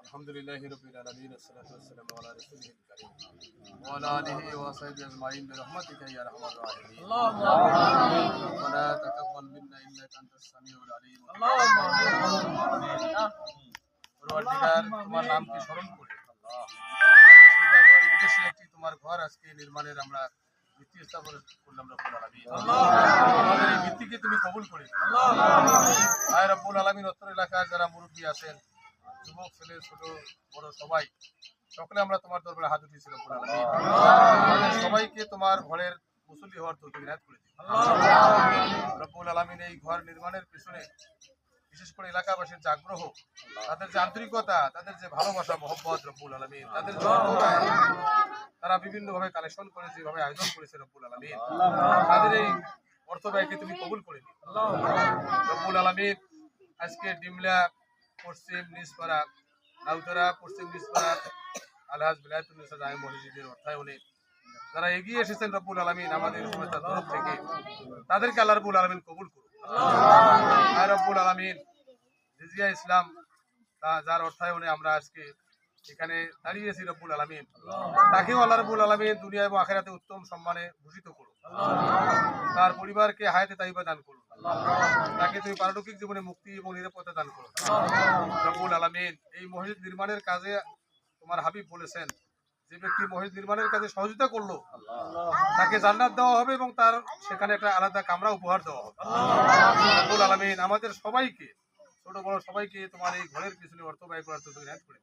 আলহামদুলিল্লাহ রবিল আলমিন তোমার ঘর আজকে নির্মাণের আমরা ভিত্তি স্থাপন করলাম রব্বুল আলামিন। ভিত্তিকে তুমি কবুল করে আল্লাহ আয় রব্বুল আলামিন উত্তর যারা মুরব্বী আছেন যুবক ছেলে, ছোট, বড় সবাই সকলে আমরা তোমার দরবারে হাত উঠিয়েছি রব্বুল আলামিন সবাইকে তোমার ঘরের মুসল্লি হওয়ার তৌফিক ইনায়াত করে রব্বুল আলামিন এই ঘর নির্মাণের পিছনে বিশেষ করে এলাকাবাসীর যে আগ্রহ, তাদের যে আন্তরিকতা, তাদের যে ভালোবাসা, মহব্বত রব্বুল আলমিন, তাদের তারা বিভিন্ন ভাবে কালেকশন করে, যেভাবে আয়োজন করেছে রব্বুল আলমিন, তাদের এই অর্থ ব্যয়কে তুমি কবুল করে দিও রব্বুল আলমিন আজকে ডিমলা পশ্চিম নিজপাড়া নাউতরা পশ্চিম নিজপাড়া আলহাজ বিলায়তুন্নেসা জামে মসজিদের অর্থায়নে যারা এগিয়ে এসেছেন রব্বুল আলমিন আমাদের সংস্থার তরফ থেকে তাদেরকে আল্লাহ রব্বুল আলমিন কবুল করুন আর রব্বুল আলমিন রিজিয়া ইসলাম তা- যার অর্থায়নে আমরা আজকে এখানে দাঁড়িয়েছি রব্বুল আলমিন। তাকেও আল্লাহ রব্বুল আলমিন দুনিয়া এবং আখেরাতে উত্তম সম্মানে ভূষিত করুন তার পরিবারকে হায়াতে তাইবা দান করুন। তাকে তুমি পারলৌকিক জীবনে মুক্তি এবং নিরাপত্তা দান করুন রবুল আলমিন, এই মসজিদ নির্মাণের কাজে তোমার হাবিব বলেছেন যে ব্যক্তি মসজিদ নির্মাণের কাজে সহযোগিতা করল, তাকে জান্নাত দেওয়া হবে এবং তার সেখানে একটা আলাদা কামরা উপহার দেওয়া হবে। রব্বুল আলমিন, আমাদের সবাইকে, ছোট বড় সবাইকে তোমার এই ঘরের পিছনে অর্থ ব্যয় করার তো করে